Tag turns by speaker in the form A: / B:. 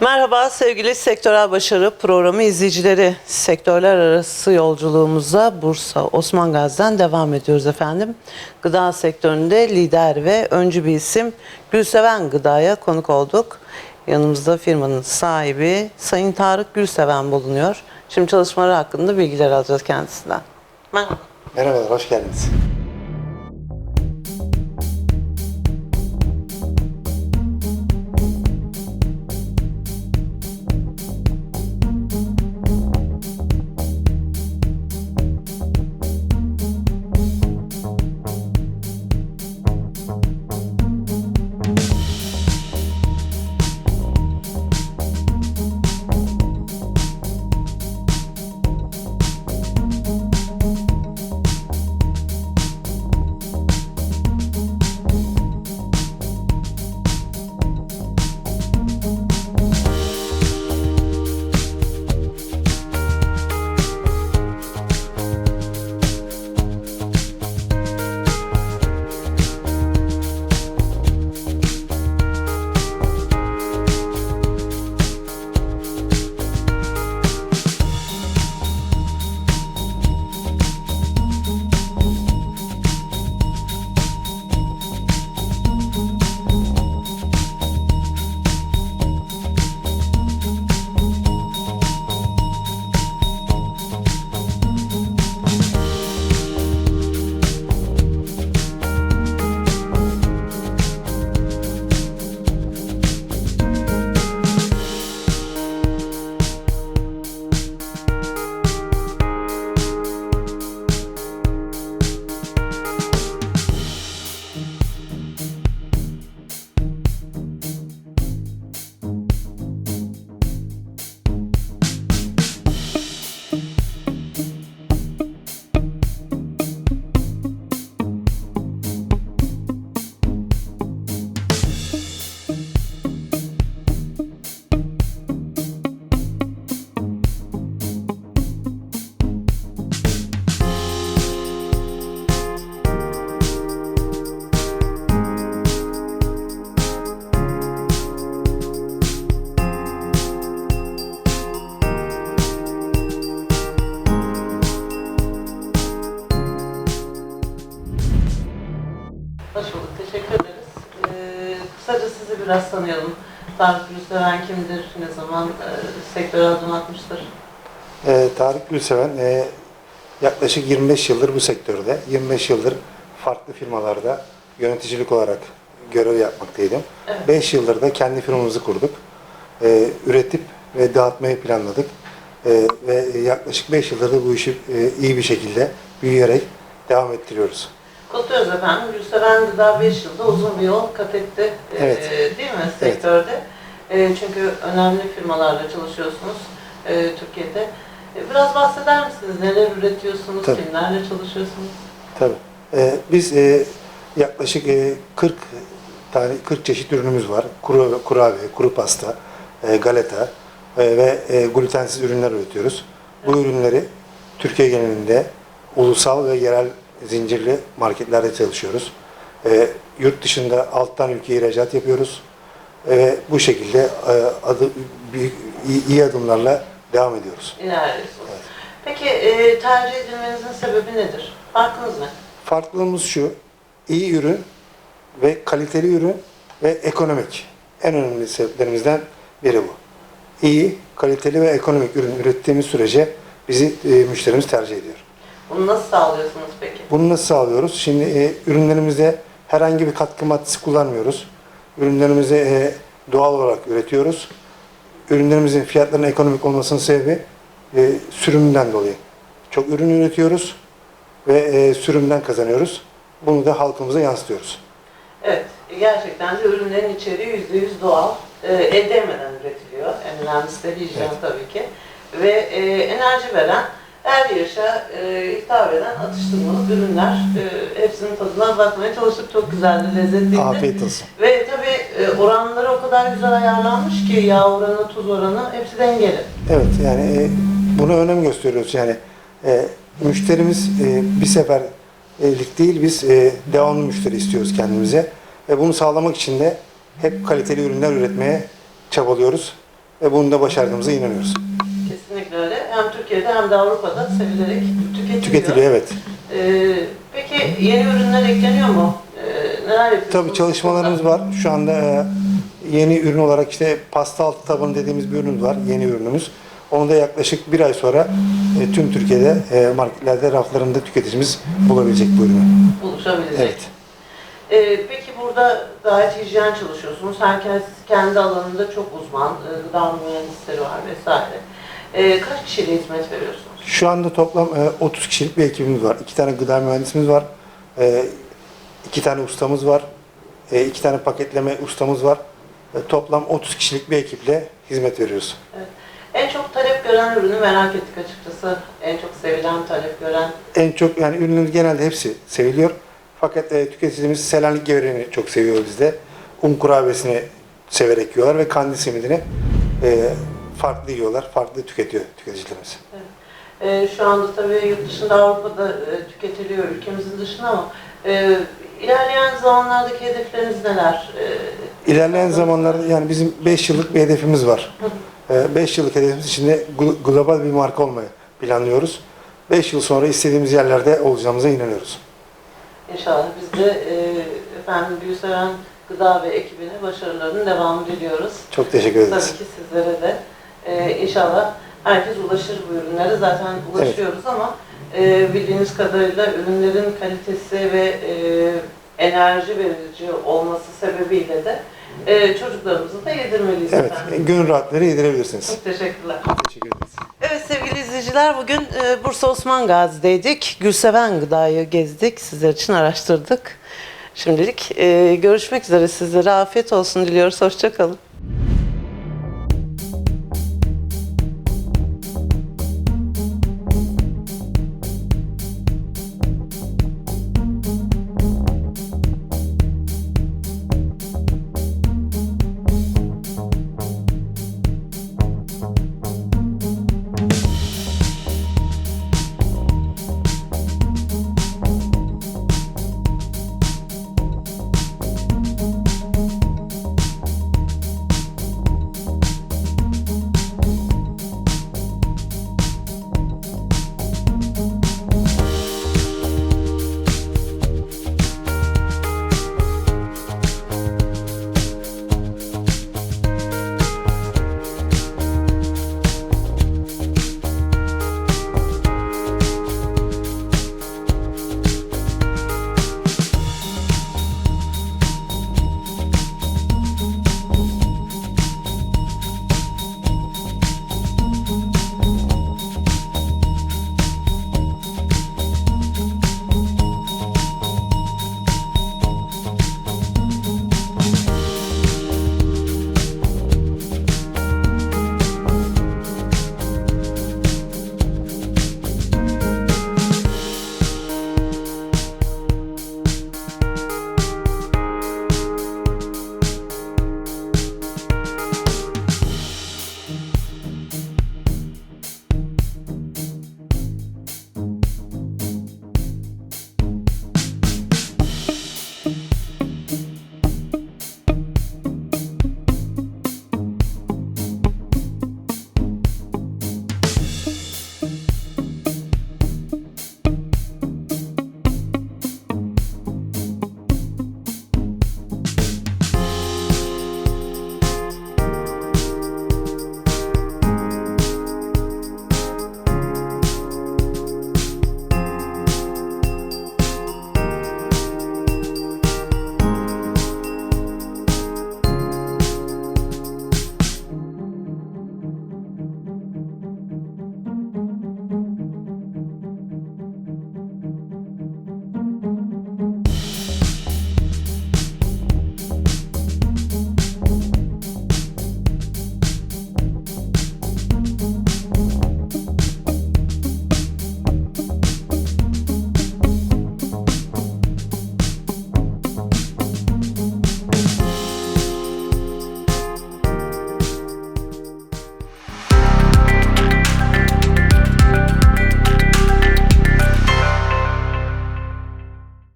A: Merhaba sevgili Sektörel Başarı Programı izleyicileri. Sektörler arası yolculuğumuza Bursa Osman Gazi'den devam ediyoruz efendim. Gıda sektöründe lider ve öncü bir isim Gülseven Gıda'ya konuk olduk. Yanımızda firmanın sahibi Sayın Tarık Gülseven bulunuyor. Şimdi çalışmaları hakkında bilgiler alacağız kendisinden. Merhaba.
B: Merhabalar, hoş geldiniz.
A: Kısaca sizi biraz tanıyalım. Tarık Gülseven kimdir? Ne zaman e, sektöre adım atmıştır?
B: Ee, Tarık Gülseven e, yaklaşık 25 yıldır bu sektörde, 25 yıldır farklı firmalarda yöneticilik olarak görev yapmaktaydım.
A: Evet.
B: 5 yıldır da kendi firmamızı kurduk. Ee, üretip ve dağıtmayı planladık. Ee, ve yaklaşık 5 yıldır da bu işi e, iyi bir şekilde büyüyerek devam ettiriyoruz.
A: Kutluyoruz efendim. Gülseven Gıda 5 yılda uzun bir yol kat etti. Ee,
B: Evet.
A: değil mi sektörde? Ee, çünkü önemli firmalarla çalışıyorsunuz e, Türkiye'de. E, biraz bahseder misiniz? Neler üretiyorsunuz?
B: Tabii.
A: Kimlerle çalışıyorsunuz?
B: Tabii. Ee, biz e, yaklaşık e, 40 tane 40 çeşit ürünümüz var. Kuru kurabiye, kuru pasta, e, galeta e, ve e, glutensiz ürünler üretiyoruz. Bu ürünleri Türkiye genelinde ulusal ve yerel zincirli marketlerde çalışıyoruz. E, yurt dışında alttan ülkeye ihracat yapıyoruz. E, bu şekilde e, adı, büyük, iyi, iyi adımlarla devam ediyoruz.
A: İlerliyorsunuz. Peki e, tercih edilmenizin sebebi nedir? Farkınız ne?
B: Farklılığımız şu, iyi ürün ve kaliteli ürün ve ekonomik. En önemli sebeplerimizden biri bu. İyi, kaliteli ve ekonomik ürün ürettiğimiz sürece bizi e, müşterimiz tercih ediyor.
A: Bunu nasıl sağlıyorsunuz peki?
B: Bunu nasıl sağlıyoruz? Şimdi e, ürünlerimizde herhangi bir katkı maddesi kullanmıyoruz. Ürünlerimizi e, doğal olarak üretiyoruz. Ürünlerimizin fiyatlarının ekonomik olmasının sebebi e, sürümden dolayı. Çok ürün üretiyoruz ve e, sürümden kazanıyoruz. Bunu da halkımıza yansıtıyoruz.
A: Evet, gerçekten de ürünlerin içeriği yüzde yüz doğal, e, el değmeden üretiliyor. En önemlisi de hijyen
B: Evet.
A: tabii ki. Ve e, enerji veren, her yaşa e, hitap eden atıştırmalık ürünler. E, hepsinin tadına bakmaya çalıştık. Çok güzeldi, lezzetliydi.
B: Afiyet olsun.
A: Ve tabii e, oranları o kadar güzel ayarlanmış ki yağ oranı, tuz oranı hepsi dengeli.
B: Evet yani e, buna önem gösteriyoruz. Yani e, müşterimiz e, bir seferlik değil biz e, devamlı müşteri istiyoruz kendimize. Ve bunu sağlamak için de hep kaliteli ürünler üretmeye çabalıyoruz. ve bunu da başardığımıza inanıyoruz.
A: Türkiye'de hem de Avrupa'da sevilerek tüketiliyor.
B: Tüketiliyor evet.
A: Ee, peki yeni ürünler ekleniyor mu? Ee, neler yapıyorsunuz?
B: Tabii çalışmalarımız var. Şu anda e, yeni ürün olarak işte pasta altı tabanı dediğimiz bir ürünümüz var. Yeni ürünümüz. Onu da yaklaşık bir ay sonra e, tüm Türkiye'de e, marketlerde raflarında tüketicimiz bulabilecek bu ürünü.
A: Buluşabilecek.
B: Evet.
A: Ee, peki burada gayet hijyen çalışıyorsunuz. Herkes kendi alanında çok uzman. Ee, Gıda mühendisleri var vesaire. Ee, kaç kişiyle hizmet veriyorsunuz?
B: Şu anda toplam e, 30 kişilik bir ekibimiz var. İki tane gıda mühendisimiz var. E, iki tane ustamız var. E, iki tane paketleme ustamız var. E, toplam 30 kişilik bir ekiple hizmet veriyoruz.
A: En çok talep gören ürünü merak ettik açıkçası. En çok sevilen, talep gören.
B: En çok yani ürünümüz genelde hepsi seviliyor. Fakat e, tüketicimiz Selanik gevreni çok seviyor bizde. Un kurabiyesini severek yiyorlar ve kandil simidini e, farklı yiyorlar, farklı tüketiyor tüketicilerimiz.
A: Ee, şu anda tabii yurt dışında Avrupa'da e, tüketiliyor ülkemizin dışında ama e, ilerleyen zamanlardaki hedefleriniz neler? Ee,
B: İlerleyen zamanlarda yani bizim 5 yıllık bir hedefimiz var. 5 yıllık hedefimiz içinde glo- global bir marka olmayı planlıyoruz. 5 yıl sonra istediğimiz yerlerde olacağımıza inanıyoruz.
A: İnşallah biz de e, efendim Gülseren Gıda ve ekibine başarılarının devamı diliyoruz.
B: Çok teşekkür
A: Tabii
B: ederiz.
A: ki sizlere de. E, inşallah herkes ulaşır bu ürünlere. Zaten ulaşıyoruz ama e, bildiğiniz kadarıyla ürünlerin kalitesi ve e, enerji verici olması sebebiyle de e, çocuklarımızı da yedirmeliyiz
B: Evet,
A: efendim.
B: gönül rahatları yedirebilirsiniz.
A: Çok teşekkürler.
B: Teşekkür ederiz.
A: Evet sevgili izleyiciler bugün e, Bursa Osman Gazi'deydik. Gülseven Gıda'yı gezdik. Sizler için araştırdık. Şimdilik e, görüşmek üzere sizlere afiyet olsun diliyoruz. Hoşçakalın.